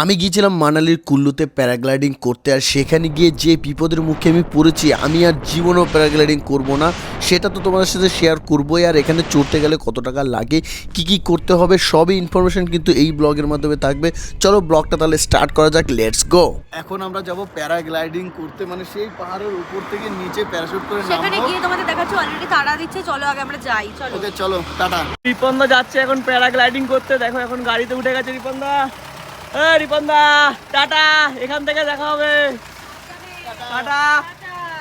আমি গিয়েছিলাম মানালির কুল্লুতে প্যারাগ্লাইডিং করতে আর সেখানে গিয়ে যে বিপদের মুখে আমি পড়েছি আমি আর জীবনও প্যারাগ্লাইডিং করব না। সেটা তো তোমাদের সাথে শেয়ার করবোই আর এখানে চড়তে গেলে কত টাকা লাগে কি কি করতে হবে সবই ইনফরমেশন কিন্তু এই ব্লগের মাধ্যমে থাকবে। চলো ব্লগটা তাহলে স্টার্ট করা যাক লেটস গো এখন আমরা যাব প্যারাগ্লাইডিং করতে মানে সেই পাহাড়ের উপর থেকে নিচে প্যারাশুট করে সেখানে গিয়ে তোমাদের দেখাচ্ছি অলরেডি তারা দিচ্ছে চলো আগে আমরা যাই চলো। ওকে চলো টাটা। রিপন্দা যাচ্ছে এখন প্যারাগ্লাইডিং করতে দেখো এখন গাড়িতে উঠে গেছে রিপন্দা। রিপন্দা টাটা এখান থেকে দেখা হবে। টাটা।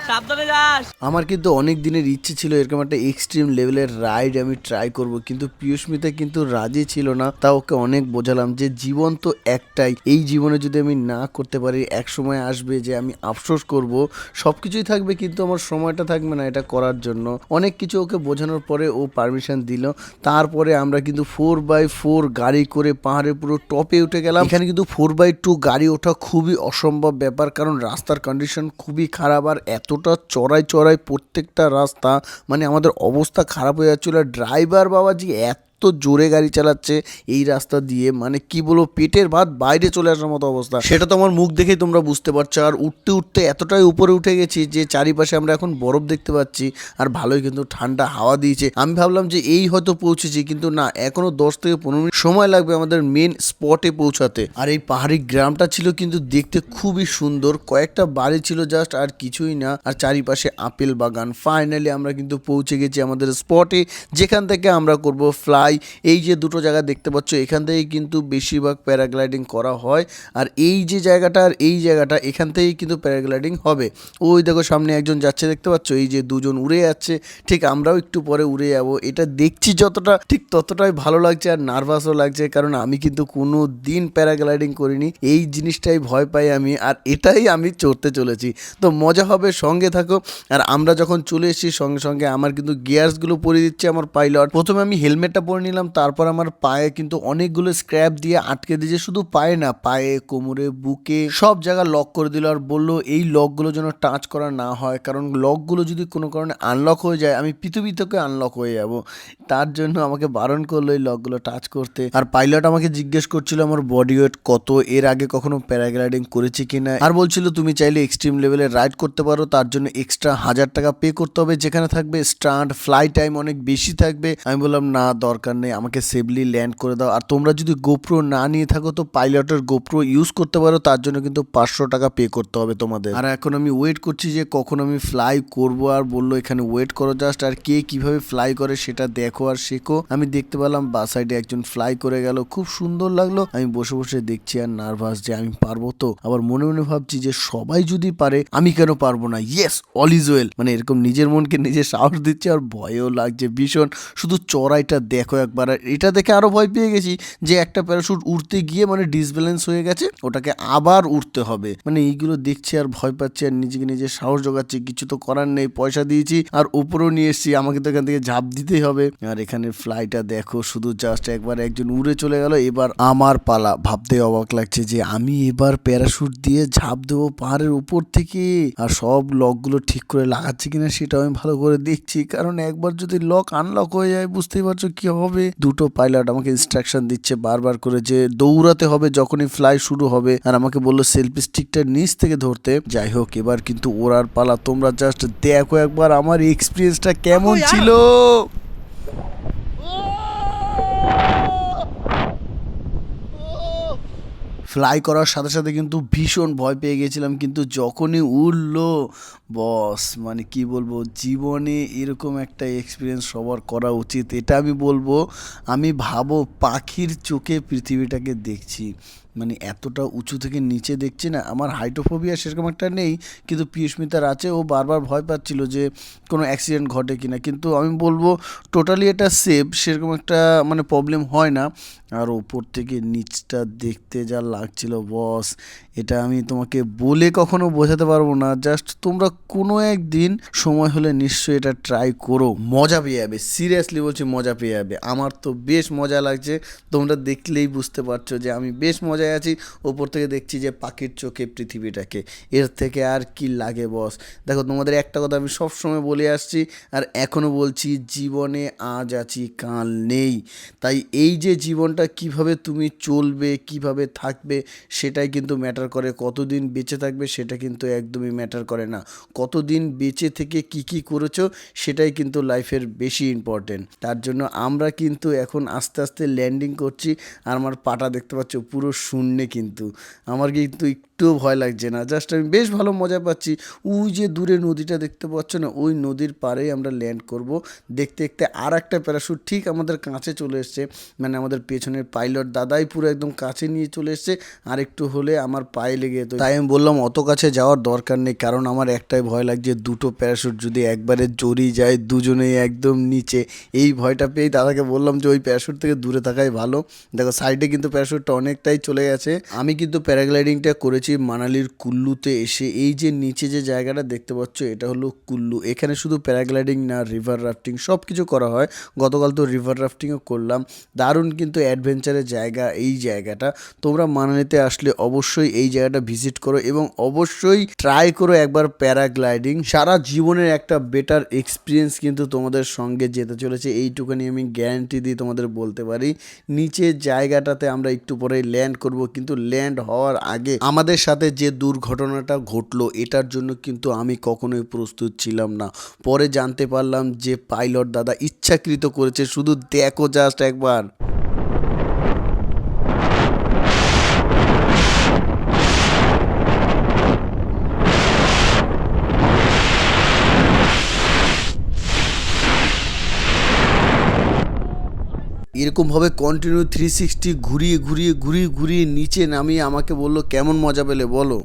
সাবধানে যাস। আমার কিন্তু অনেক দিনের ইচ্ছে ছিল এরকম একটা এক্সট্রিম লেভেলের রাইড আমি ট্রাই করব, কিন্তু পিয়ুষ্মিতা কিন্তু রাজি ছিল না। তা ওকে অনেক বোঝালাম যে জীবন তো একটাই। এই জীবনে যদি আমি না করতে পারি, এক সময় আসবে যে আমি আফসোস করব। সব কিছুই থাকবে, কিন্তু আমার সময়টা থাকবে না এটা করার জন্য। অনেক কিছু ওকে বোঝানোর পরে ও পারমিশন দিল। তারপরে আমরা কিন্তু ফোর বাই ফোর গাড়ি করে পাহাড়ে পুরো টপে উঠে গেলাম। এখানে কিন্তু ফোর বাই টু গাড়ি ওঠা খুবই অসম্ভব ব্যাপার, কারণ রাস্তার কন্ডিশন খুবই খারাপ আর এতটা চড়াই চড়াই প্রত্যেকটা রাস্তা মানে আমাদের অবস্থা খারাপ হয়ে যাচ্ছিল। ড্রাইভার যে এত জোরে গাড়ি চালাচ্ছে এই রাস্তা দিয়ে। মানে কি বলব, পেটের ভাত বাইরে চলে আসার মতো অবস্থা। সেটা তো আমার মুখ দেখেই তোমরা বুঝতে পারছ। আর উঠতে উঠতে এতটাই উপরে উঠে গেছি যে চারিপাশে আমরা এখন বরফ দেখতে পাচ্ছি আর ভালোই কিন্তু ঠান্ডা হাওয়া দিয়েছে। আমি ভাবলাম যে এই হয়তো পৌঁছেছি, কিন্তু না, এখনও দশ থেকে পনেরো মিনিট সময় লাগবে আমাদের মেন স্পটে পৌঁছাতে। আর এই পাহাড়ি গ্রামটা ছিল কিন্তু দেখতে খুবই সুন্দর। কয়েকটা বাড়ি ছিল জাস্ট আর কিছুই না। আর চারিপাশে আপেল বাগান। ফাইনালি আমরা কিন্তু পৌঁছে গেছি আমাদের স্পটে যেখান থেকে আমরা করব ফ্লাই এই যে দুটো জায়গা দেখতে পাচ্ছ, এখান থেকে কিন্তু বেশিরভাগ প্যারাগ্লাইডিং করা হয়। আর এই যে জায়গাটা আর এই জায়গাটা, এখান থেকেই কিন্তু প্যারাগ্লাইডিং হবে। ওই দেখো সামনে একজন যাচ্ছে, দেখতে পাচ্ছ? এই যে দুজন উড়ে যাচ্ছে। ঠিক আমরাও একটু পরে উড়ে যাব। এটা দেখছি যতটা, ঠিক ততটাই ভালো লাগছে আর নার্ভাসও লাগছে, কারণ আমি কিন্তু কোনো দিন প্যারাগ্লাইডিং করিনি। এই জিনিসটাই ভয় পাই আমি, আর এটাই আমি চড়তে চলেছি। তো মজা হবে, সঙ্গে থাকো। আর আমরা যখন চলে এসেছি, সঙ্গে সঙ্গে আমার কিন্তু গিয়ার্সগুলো পরে দিচ্ছে আমার পাইলট প্রথমে আমি হেলমেটটা পরে নিলাম, তারপর আমার পায়ে কিন্তু অনেকগুলো স্ক্র্যাপ দিয়ে আটকে দিয়েছে। শুধু পায়ে না, পায়ে, কোমরে, বুকে সব জায়গা লক করে দিল আর বলল, এই লকগুলো যেন টাচ করা না হয়, কারণ লকগুলো যদি কোনো কারণে আনলক হয়ে যায়, আমি পৃথিবী থেকে আনলক হয়ে যাব। তার জন্য আমাকে বারণ করল এই লকগুলো টাচ করতে। আর পাইলট আমাকে জিজ্ঞেস করছিল, আমার বডি ওয়েট কত? এর আগে কখনো প্যারাগ্লাইডিং করেছি কিনা? আর বলছিল, তুমি চাইলে এক্সট্রিম লেভেলে রাইড করতে পারো, তার জন্য এক্সট্রা হাজার টাকা পে করতে হবে, যেখানে থাকবে স্টান্ট ফ্লাই টাইম অনেক বেশি থাকবে। আমি বললাম, না, দরকার নেই, আমাকে সেফলি ল্যান্ড করে দাও। আর তোমরা যদি গোপ্রো না নিয়ে থাকো, তো পাইলটের গোপ্রো ইউজ করতে পারো, তার জন্য কিন্তু পাঁচশো টাকা পে করতে হবে তোমাদের। আর এখন আমি ওয়েট করছি যে কখন আমি ফ্লাই করব, আর বলল এখানে ওয়েট করো জাস্ট আর কে কীভাবে ফ্লাই করে সেটা দেখো আর শেখো। আমি দেখতে পেলাম, বা সাইডে একজন ফ্লাই করে গেল, খুব সুন্দর লাগল। আমি বসে বসে দেখছি আর নার্ভাস যে আমি পারব তো। আবার মনে মনে ভাবছি যে সবাই যদি পারে, আমি কেন পারব না? ইয়েস অল ইজ ওয়েল মানে এরকম নিজের মনকে নিজে সাহস দিচ্ছে, আর ভয়ও লাগছে ভীষণ। শুধু চড়াইটা দেখো একবার, আর এটা দেখে আরও ভয় পেয়ে গেছি যে একটা প্যারাশুট উঠতে গিয়ে মানে ডিসব্যালেন্স হয়ে গেছে, ওটাকে আবার উঠতে হবে। মানে এইগুলো দেখছি আর ভয় পাচ্ছি আর নিজেকে নিজে সাহস জোগাচ্ছি, কিছু তো করার নেই, পয়সা দিয়েছি আর উপরেও নিয়ে এসেছি, আমাকে তো এখান থেকে ঝাঁপ দিতেই হবে। আর এখানে ফ্লাইটা দেখো, শুধু জাস্ট একবার একজন উড়ে চলে গেল, এবার আমার পালা। ভাবতে অবাক লাগছে যে আমি এবার প্যারাশুট দিয়ে ঝাঁপ দেবো পাহাড়ের উপর থেকে। আর সব লকগুলো ঠিক করে লাগাচ্ছি কিনা সেটাও আমি ভালো করে দেখছি, কারণ একবার যদি লক আনলক হয়ে যায়, বুঝতেই পারছ কি হবে দুটো পাইলট আমাকে ইনস্ট্রাকশন দিচ্ছে বারবার করে যে দৌড়াতে হবে যখনই ফ্লাই শুরু হবে। আর আমাকে বলল সেলফি স্টিকটা নিচ থেকে ধরতে। যাই হোক এবার কিন্তু ওরার পালা। তোমরা জাস্ট দেখো একবার আমার এক্সপিরিয়েন্সটা কেমন ছিল। ফ্লাই করার সাথে সাথে কিন্তু ভীষণ ভয় পেয়ে গেছিলাম, কিন্তু যখনই উঠল বস মানে কি বলব, জীবনে এরকম একটা এক্সপিরিয়েন্স সবার করা উচিত, এটা আমি বলব, আমি ভাবো পাখির চোখে পৃথিবীটাকে দেখছি। মানে এতটা উঁচু থেকে নিচে দেখছি না, আমার হাইটোফোবিয়া সেরকম একটা নেই, কিন্তু পিয়ুষ্মিতার আছে, ও বারবার ভয় পাচ্ছিল যে কোনো অ্যাক্সিডেন্ট ঘটে কিনা, কিন্তু আমি বলব টোটালি এটা সেফ সেরকম একটা মানে প্রবলেম হয় না। আর ওপর থেকে নিচটা দেখতে যা লাগছিল বস এটা আমি তোমাকে বলে কখনো বোঝাতে পারব না জাস্ট তোমরা কোনো একদিন সময় হলে নিশ্চয়ই এটা ট্রাই করো, মজা পেয়ে যাবে সিরিয়াসলি বলছি মজা পেয়ে যাবে। আমার তো বেশ মজা লাগছে, তোমরা দেখলেই বুঝতে পারছ যে আমি বেশ মজা মজায় আছি। ওপর থেকে দেখছি যে পাখির চোখে পৃথিবীটাকে। এর থেকে আর কি লাগে, বস? দেখো, তোমাদের একটা কথা আমি সব সময় বলে আসছি আর এখনও বলছি, জীবনে আজ আছি, কাল নেই। তাই এই যে জীবনটা কীভাবে তুমি চলবে, কীভাবে থাকবে, সেটাই কিন্তু ম্যাটার করে। কতদিন বেঁচে থাকবে, সেটা কিন্তু একদমই ম্যাটার করে না। কতদিন বেঁচে থেকে কি কি করেছ, সেটাই কিন্তু লাইফের বেশি ইম্পর্টেন্ট তার জন্য আমরা কিন্তু এখন আস্তে আস্তে ল্যান্ডিং করছি। আর আমার পাটা দেখতে পাচ্ছ, পুরো শূন্যে কিন্তু। আমার কিন্তু একটুও ভয় লাগছে না। জাস্ট আমি বেশ ভালো মজা পাচ্ছি। ওই যে দূরে নদীটা দেখতে পাচ্ছ না, ওই নদীর পাড়েই আমরা ল্যান্ড করব। দেখতে দেখতে আর একটা প্যারাশুট ঠিক আমাদের কাছে চলে এসছে। মানে আমাদের পেছনের পাইলট দাদাই পুরো একদম কাছে নিয়ে চলে এসছে। আর একটু হলে আমার পায়ে লেগে যেত। তাই আমি বললাম, অত কাছে যাওয়ার দরকার নেই। কারণ আমার একটাই ভয় লাগছে, দুটো প্যারাশুট যদি একবারে জড়িয়ে যায় দুজনেই একদম নিচে। এই ভয়টা পেয়েই দাদাকে বললাম যে, ওই প্যারাশুট থেকে দূরে থাকাই ভালো। দেখো সাইডে কিন্তু প্যারাশুটটা অনেকটাই চলে গেছে। আমি কিন্তু প্যারাগ্লাইডিংটা করেছি মানালির কুল্লুতে এসে এই যে নিচে যে জায়গাটা দেখতে পাচ্ছ, এটা হলো কুল্লু। এখানে শুধু প্যারাগ্লাইডিং না, রিভার রাফটিং সব কিছু করা হয়। গতকাল তো রিভার রাফটিংও করলাম। দারুণ কিন্তু অ্যাডভেঞ্চারের জায়গা এই জায়গাটা। তোমরা মানালিতে আসলে অবশ্যই এই জায়গাটা ভিজিট করো এবং অবশ্যই ট্রাই করো একবার প্যারাগ্লাইডিং। সারা জীবনের একটা বেটার এক্সপিরিয়েন্স কিন্তু তোমাদের সঙ্গে যেতে চলেছে। এইটুখানি আমি গ্যারান্টি দিয়ে তোমাদের বলতে পারি। নিচের জায়গাটাতে আমরা একটু পরে ল্যান্ড করব, কিন্তু ল্যান্ড হওয়ার আগে আমাদের সাথে যে দুর্ঘটনাটা ঘটলো, এটার জন্য কিন্তু আমি কখনোই প্রস্তুত ছিলাম না। পরে জানতে পারলাম যে পাইলট দাদা ইচ্ছাকৃত করেছে, শুধু দেখো জাস্ট একবার। এরকমভাবে কন্টিনিউ থ্রি সিক্সটি ঘুরিয়ে ঘুরিয়ে ঘুরিয়ে ঘুরিয়ে নিচে নামিয়ে আমাকে বলল, কেমন মজা পেলে বলো?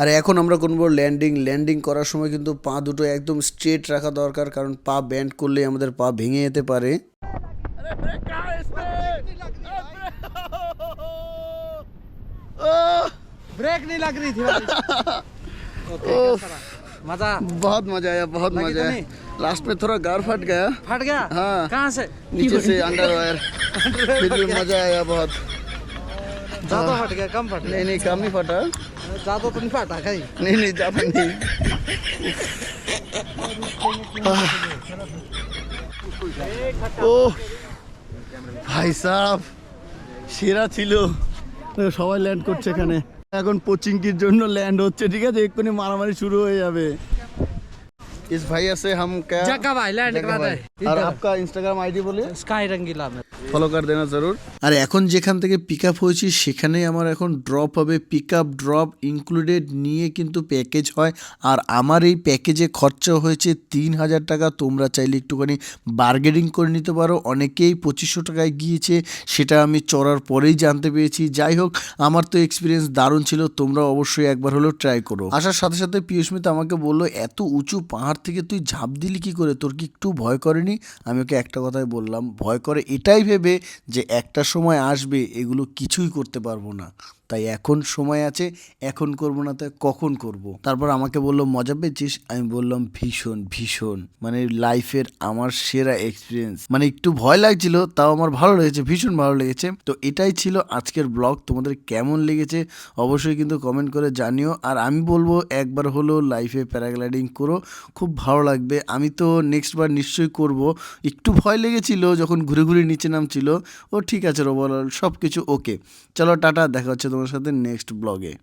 আর এখন আমরা করবো ল্যান্ডিং ল্যান্ডিং করার সময় কিন্তু পা দুটো একদম স্ট্রেট রাখা দরকার কারণ পা ব্যান্ড করলে আমাদের পা ভেঙে যেতে পারে ब्रेक नहीं लग रही थी मजा बहुत मजा आया बहुत लगी मजा तो आया नहीं? लास्ट में थोड़ा गार फट गया फट गया हाँ। कहाँ से नीचे से अंडरवायर फिर भी मजा आया बहुत ज्यादा फट गया कम फट गया नहीं नहीं कम ही फटा ज्यादा तो नहीं फटा कहीं नहीं नहीं ज्यादा नहीं ও ভাই সাহ সেরা ছিল দেখো, সবাই ল্যান্ড করছে এখানে এখন পোচিংকির জন্য ল্যান্ড হচ্ছে ঠিক আছে এক্ষুনি মারামারি শুরু হয়ে যাবে इस भैया से हम क्या जग्गा भाई लैंड जग्गा करा भाई। दे और आपका इंस्टाग्राम आईडी बोलिए स्काई रंगीला में ফলো করে দেনা জরুর আর এখন যেখান থেকে পিক আপ হয়েছি সেখানেই আমার এখন ড্রপ হবে পিক আপ ড্রপ ইনক্লুডেড নিয়ে কিন্তু প্যাকেজ হয় আর আমার এই প্যাকেজে খরচা হয়েছে তিন হাজার টাকা তোমরা চাইলে একটুখানি বার্গেনিং করে নিতে পারো অনেকেই পঁচিশশো টাকায় গিয়েছে সেটা আমি চড়ার পরেই জানতে পেরেছি যাই হোক আমার তো এক্সপিরিয়েন্স দারুণ ছিল তোমরা অবশ্যই একবার হলেও ট্রাই করো আসার সাথে সাথে পিয়ুষ্মিতা আমাকে বললো এত উঁচু পাহাড় থেকে তুই ঝাঁপ দিলি কী করে? তোর কি একটু ভয় করেনি? আমি ওকে একটা কথাই বললাম, ভয় করে এটাই ভেবে যে একটা সময় আসবে, এগুলো কিছুই করতে পারব না। তাই এখন সময় আছে, এখন করব না তাই কখন করব? তারপর আমাকে বলল, মজা পেয়েছিস? আমি বললাম, ভীষণ ভীষণ। মানে লাইফের আমার সেরা এক্সপিরিয়েন্স মানে একটু ভয় লাগছিল, তাও আমার ভালো লেগেছে, ভীষণ ভালো লেগেছে। তো এটাই ছিল আজকের ব্লগ, তোমাদের কেমন লেগেছে অবশ্যই কিন্তু কমেন্ট করে জানিও। আর আমি বলব, একবার হলেও লাইফে প্যারাগ্লাইডিং করো, খুব ভালো লাগবে। আমি তো নেক্সট বার নিশ্চয়ই করব। একটু ভয় লেগেছিল যখন ঘুরে ঘুরে নিচে নামছিল। ও ঠিক আছে ওভারঅল সব কিছু ওকে চলো, টাটা, দেখা হচ্ছে তোমার সাথে নেক্সট ব্লগে